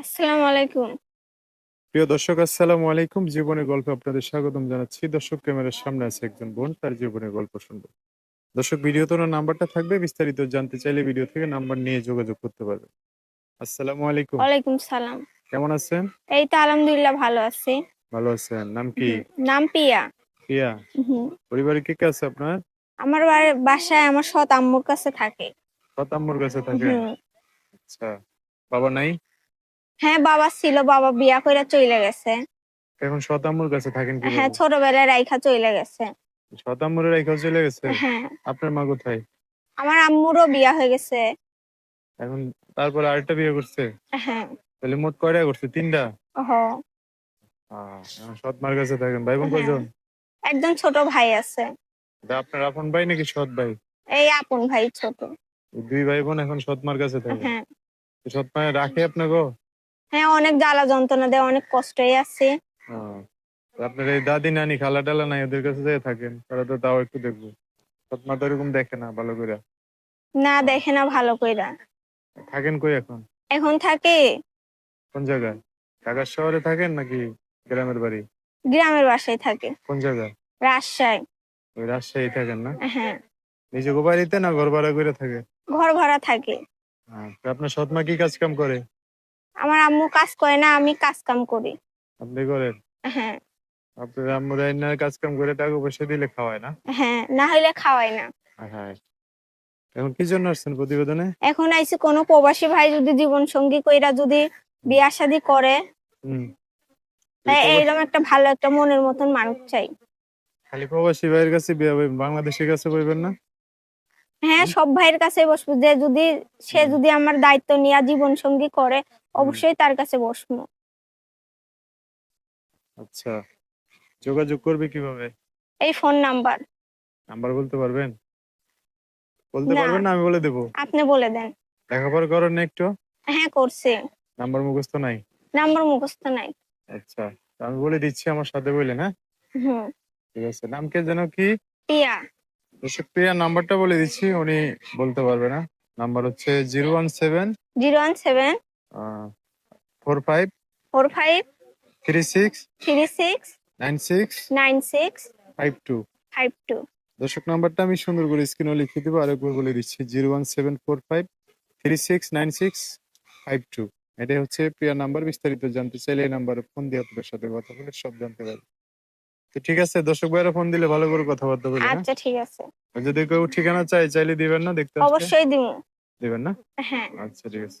আসসালামু আলাইকুম। প্রিয় দর্শক আসসালামু আলাইকুম। জীবনের গল্পে আপনাদের স্বাগতম জানাচ্ছি। দর্শক ক্যামেরার সামনে আছে একজন বোন তার জীবনের গল্প শুনব। দর্শক ভিডিওতে ওনার নাম্বারটা থাকবে। বিস্তারিত জানতে চাইলে ভিডিও থেকে নাম্বার নিয়ে যোগাযোগ করতে পারবেন। আসসালামু আলাইকুম। ওয়ালাইকুম সালাম। কেমন আছেন? এই তো আলহামদুলিল্লাহ ভালো আছি। ভালো আছেন। নাম কি? নাম পিয়া। প্রিয়া পরিবারে কে কে আছে আপনার? আমার বাসায় আমার সৎ আম্মুর কাছে থাকে। কত আম্মুর কাছে থাকে। আচ্ছা। বাবা নাই? হ্যাঁ বাবা ছিল বাবা বিয়া কইরা চলে গেছে। এখন সত আম্মুর কাছে থাকেন কি হ্যাঁ ছোটবেলায় রাইখা চলে গেছে। সত আম্মুর রেখা চলে গেছে? হ্যাঁ। আপনার মা কোথায়? আমার আম্মুরও বিয়া হয়ে গেছে। এখন তারপরে আরেকটা বিয়ে করছে? হ্যাঁ। তাহলে মোট কয়টা করছে? তিনটা? এখন সৎ মার কাছে থাকেন। ভাই বোন হ্যাঁ। কয়জন? একজন ছোট ভাই আছে। আপনার আপন ভাই নাকি সৎ ভাই? এই আপন ভাই ছোট। দুই ভাই বোন এখন সৎ মার কাছে থাকে হ্যাঁ। সৎ মায়ের রাখে আপনাকে? হ্যাঁ অনেক জ্বালা যন্ত্রণা দেয় অনেক কষ্টই আছে। আপনার এই দাদি নানি খালা টালা নাই ওদের কাছে যেয়ে থাকেন তারা তো তাও একটু দেখব। সৎ মা তো এরকম দেখে না ভালো করে না দেখে না ভালো কইরা। থাকেন কই এখন? এখন থাকে। কোন জায়গায়? ঢাকার শহরে থাকেন নাকি গ্রামের বাড়ি? গ্রামের বাসায় থাকে। কোন জায়গায়? রাজশাহী। ওই রাজশাহী থাকেন না? হ্যাঁ। নিজে বাড়িতে না ঘর ভাড়া করে থাকে? ঘর ভাড়া থাকে। আহ, আপনার সৎ মা কি কাজ কাম করে? আমার আম্মু কাজ করে না আমি কাজ কাম করি। আপনি করেন? হ্যাঁ। আপনার আম্মুর রান্নার কাজ কাম করে টাকা পয়সা দিলে খাওয়ায় না? হ্যাঁ না হলে খাওয়াই না। হ্যাঁ এখন কি জন্য আসছেন প্রতিবেদনে? এখন আইসি কোনো প্রবাসী ভাই যদি জীবন সঙ্গী কইরা যদি বিয়া শাদী করে হুম। তাই এইরকম একটা ভালো একটা মনের মতন মানুষ চাই। খালি প্রবাসী ভাইয়ের কাছে বিয়ে বাংলাদেশের কাছে বলবেন না? হ্যাঁ সব ভাইয়ের কাছে বসবো। যে যদি সে যদি আমার দায়িত্ব নিয়ে জীবন সঙ্গী করে অবশ্যই তার কাছে বসবো। আচ্ছা যোগাযোগ করবে কীভাবে? এই ফোন নাম্বার। নাম্বার বলতে পারবেন? বলতে না। পারবেন না আমি বলে দেবো। আপনি বলে দেন। লেখাপড়া করেন না একটু? হ্যাঁ করছে। নাম্বার মুখস্থ নাই? নাম্বার মুখস্থ নাই। আচ্ছা তো আমি বলে দিচ্ছি আমার সাথে বললেন হ্যাঁ? হুম। ঠিক আছে নাম কে যেন কি? পিয়া দর্শক প্রিয়া নাম্বারটা বলে দিচ্ছি উনি বলতে পারবে না। নাম্বার হচ্ছে zero one seven zero one seven four five four five three six three six nine six nine six five two five two দর্শক নাম্বারটা আমি সুন্দর করে স্ক্রিনে লিখে দেবো আরেকবার বলে দিচ্ছি zero one seven four five three six nine six five two এটাই হচ্ছে প্রিয়া নাম্বার বিস্তারিত জানতে চাইলে এই নাম্বারে ফোন দিয়ে আপনাদের সাথে কথা বলে সব জানতে পারবে। তো ঠিক আছে দর্শক ভাইরা ফোন দিলে ভালো করে কথাবার্তা বলবেন? আচ্ছা ঠিক আছে। যদি কেউ ঠিকানা চাই চাইলে দিবেন না দেখতে অবশ্যই দিব। দিবেন না? হ্যাঁ। আচ্ছা ঠিক আছে।